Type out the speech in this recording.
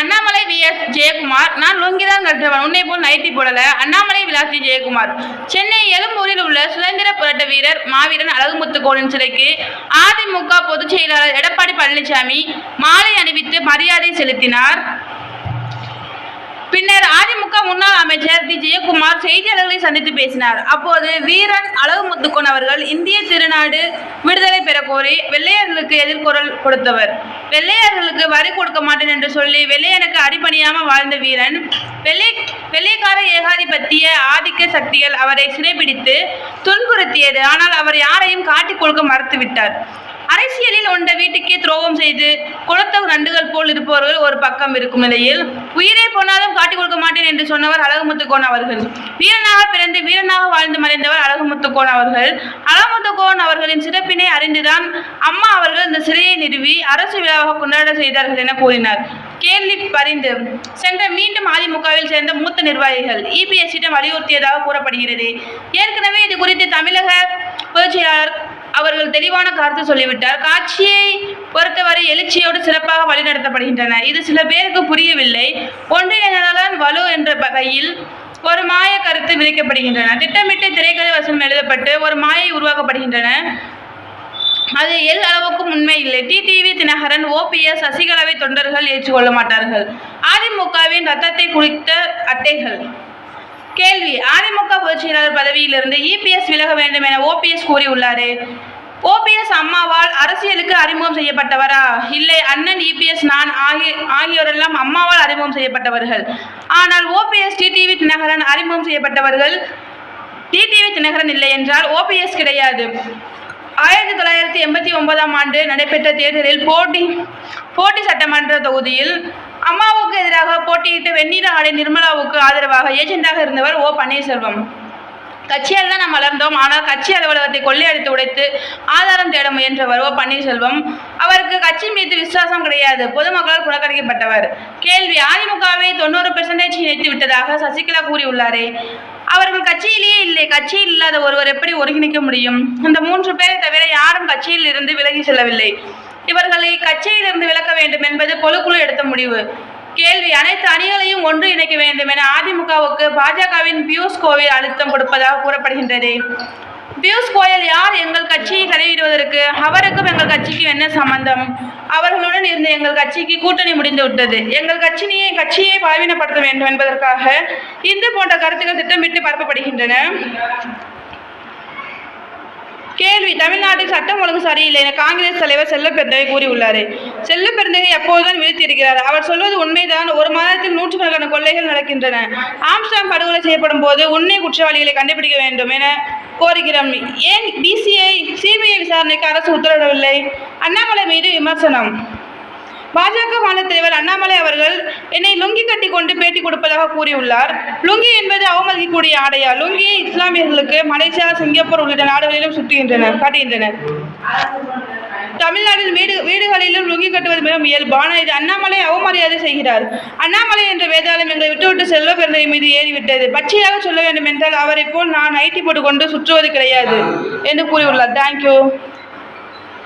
Annamalai V S Jayakumar. நான் லுங்கி தான் கட்டுறவன் உன்னை போல் நைட்டி போடல. அண்ணாமலை விலாசி ஜெயக்குமார். சென்னை எழும்பூரில் உள்ள சுதந்திர புரட்ட வீரர் மாவீரன் அழகுமுத்துக்கோளின் சிலைக்கு அதிமுக பொதுச் செயலாளர் எடப்பாடி பழனிசாமி மாலை அணிவித்து மரியாதை செலுத்தினார். பின்னர் அதிமுக முன்னாள் அமைச்சர் டி ஜெயக்குமார் செய்தியாளர்களை சந்தித்து பேசினார். அப்போது வீரன் அழகுமுத்துக்கோன் அவர்கள் இந்திய திருநாடு விடுதலை பெற கோரி வெள்ளையர்களுக்கு எதிர்குரல் கொடுத்தவர். வெள்ளையர்களுக்கு வரி கொடுக்க மாட்டேன் என்று சொல்லி வெள்ளையனுக்கு அடிபணியாமல் வாழ்ந்த வீரன் வெள்ளை வெள்ளைக்கார ஏகாதிபத்திய ஆதிக்க சக்திகள் அவரை சிறைபிடித்து துன்புறுத்தியது. ஆனால் அவர் யாரையும் காட்டிக் கொடுக்க மறுத்துவிட்டார். அரசியலில் உண்ட வீட்டுக்கே துரோகம் செய்து குளத்த நண்டுகள் போல் இருப்பவர்கள் ஒரு பக்கம் இருக்கும் நிலையில் உயிரே போனாலும் காட்டிக் கொடுக்க மாட்டேன் என்று சொன்னவர் அழகுமுத்துக்கோன் அவர்கள். வீரனாக பிறந்து வீரனாக வாழ்ந்து மறைந்தவர் அழகுமுத்துக்கோன் அவர்கள். அழகுமுத்துக்கோன் அவர்களின் சிறப்பினை அறிந்துதான் அம்மா அவர்கள் இந்த சிலையை நிறுவி அரசு விழாவாக கொண்டாட செய்தார்கள் என கூறினார். கேள்வி பரிந்து. சென்ற மீண்டும் அதிமுகவில் சேர்ந்த மூத்த நிர்வாகிகள் இபிஎஸ்சியிடம் வலியுறுத்தியதாக கூறப்படுகிறது. ஏற்கனவே இது குறித்து தமிழக பொதுச் செயலாளர் அவர்கள் தெளிவான கருத்து சொல்லிவிட்டார். காட்சியை பொறுத்தவரை எழுச்சியோடு சிறப்பாக வழிநடத்தப்படுகின்றன. இது சில பேருக்கு புரியவில்லை. ஒன்றிணைந்ததான் வலு என்ற வகையில் ஒரு மாய கருத்து விதிக்கப்படுகின்றன. திட்டமிட்டு திரைக்கதை வசனம் எழுதப்பட்டு ஒரு மாயை உருவாக்கப்படுகின்றன. அது எல் அளவுக்கும் உண்மை இல்லை. டிடிவி தினகரன் ஓபிஎஸ் சசிகலாவை தொண்டர்கள் ஏற்றுக்கொள்ள மாட்டார்கள். அதிமுகவின் ரத்தத்தை குறித்த அட்டைகள். கேள்வி. அதிமுக பொதுச் செயலாளர் பதவியிலிருந்து இபிஎஸ் விலக வேண்டும் என ஓபிஎஸ் கூறியுள்ளாரே. ஓபிஎஸ் அம்மாவால் அரசியலுக்கு அறிமுகம் செய்யப்பட்டவரா? இல்லை அண்ணன் இபிஎஸ் நான் ஆகிய ஆகியோரெல்லாம் அம்மாவால் அறிமுகம் செய்யப்பட்டவர்கள். ஆனால் ஓபிஎஸ் டிடிவி தினகரன் அறிமுகம் செய்யப்பட்டவர்கள் டிடிவி தினகரன் இல்லை என்றால் ஓபிஎஸ் கிடையாது. ஆயிரத்தி தொள்ளாயிரத்தி எண்பத்தி ஒன்பதாம் ஆண்டு நடைபெற்ற தேர்தலில் போட்டி போட்டி சட்டமன்ற தொகுதியில் அம்மாவுக்கு எதிராக போட்டியிட்டு வெண்ணிற ஆடை நிர்மலாவுக்கு ஆதரவாக ஏஜெண்டாக இருந்தவர் ஓ பன்னீர்செல்வம். கட்சியால் தான் நாம் வளர்ந்தோம். ஆனால் கட்சி அலுவலகத்தை கொள்ளையடித்து உடைத்து ஆதாரம் தேட முயன்றவர் ஓ பன்னீர்செல்வம். அவருக்கு கட்சி மீது விசுவாசம் கிடையாது. பொதுமக்களால் புறக்கணிக்கப்பட்டவர். கேள்வி அதிமுகவை தொண்ணூறு பெர்சன்டேஜ் இணைத்து விட்டதாக சசிகலா கூறியுள்ளாரே. அவர்கள் கட்சியிலேயே இல்லை. கட்சியில் இல்லாத ஒருவர் எப்படி ஒருங்கிணைக்க முடியும்? இந்த மூன்று பேரை தவிர யாரும் கட்சியில் இருந்து விலகி செல்லவில்லை. இவர்களை கட்சியிலிருந்து விலக்க வேண்டும் என்பது பொதுக்குழு எடுத்த முடிவு. கேள்வி அனைத்து அணிகளையும் ஒன்று இணைக்க வேண்டும் என அதிமுகவுக்கு பாஜகவின் பியூஷ் கோவில் அழுத்தம் கொடுப்பதாக கூறப்படுகின்றது. பியூஷ் கோயல் யார்? எங்கள் கட்சியை தலையிடுவதற்கு அவருக்கும் எங்கள் கட்சிக்கும் என்ன சம்பந்தம்? அவர்களுடன் இருந்த எங்கள் கட்சிக்கு கூட்டணி முடிந்து விட்டது. எங்கள் கட்சியை கட்சியை பலவீனப்படுத்த வேண்டும் என்பதற்காக இந்து போன்ற கருத்துக்கள் திட்டமிட்டு பரப்பப்படுகின்றன. தமிழ்நாட்டில் சட்டம் ஒழுங்கு சரியில்லை என காங்கிரஸ் தலைவர் செல்லப்பெருந்தகை கூறியுள்ளார். செல்லப்பெருந்தகை அப்போதுதான் விழித்திருக்கிறார். அவர் சொல்வது உண்மைதான். ஒரு மாதத்தில் நூற்றுக்கணக்கான கொள்ளைகள் நடக்கின்றன. ஆம்ஸ்டாம் படுகொலை செய்யப்படும் போது உண்மை குற்றவாளிகளை கண்டுபிடிக்க வேண்டும் என கோருகிறோம். ஏன் பிசிஐ சிபிஐ விசாரணைக்கு அரசு உத்தரவிடவில்லை? அண்ணாமலை மீது விமர்சனம். பாஜக மாநில தலைவர் அண்ணாமலை அவர்கள் என்னை லுங்கி கட்டி கொண்டு பேட்டி கொடுப்பதாக கூறியுள்ளார். லுங்கி என்பது அவமதிக்கக்கூடிய ஆடையா? லுங்கியை இஸ்லாமியர்களுக்கு மலேசியா சிங்கப்பூர் உள்ளிட்ட நாடுகளிலும் சுற்றுகின்றனர் காட்டுகின்றனர் தமிழ்நாட்டில் வீடு வீடுகளிலும் லுங்கி கட்டுவது மிகவும் இயல்பான இது அண்ணாமலை அவமரியாதை செய்கிறார். அண்ணாமலை என்ற வேதாளம் எங்களை விட்டுவிட்டு செல்வ பிறந்தகை மீது ஏறிவிட்டது. பச்சையாக சொல்ல வேண்டும் என்றால் அவரை போல் நான் ஐடி போட்டுக்கொண்டு சுற்றுவது கிடையாது என்று கூறியுள்ளார். தேங்க்யூ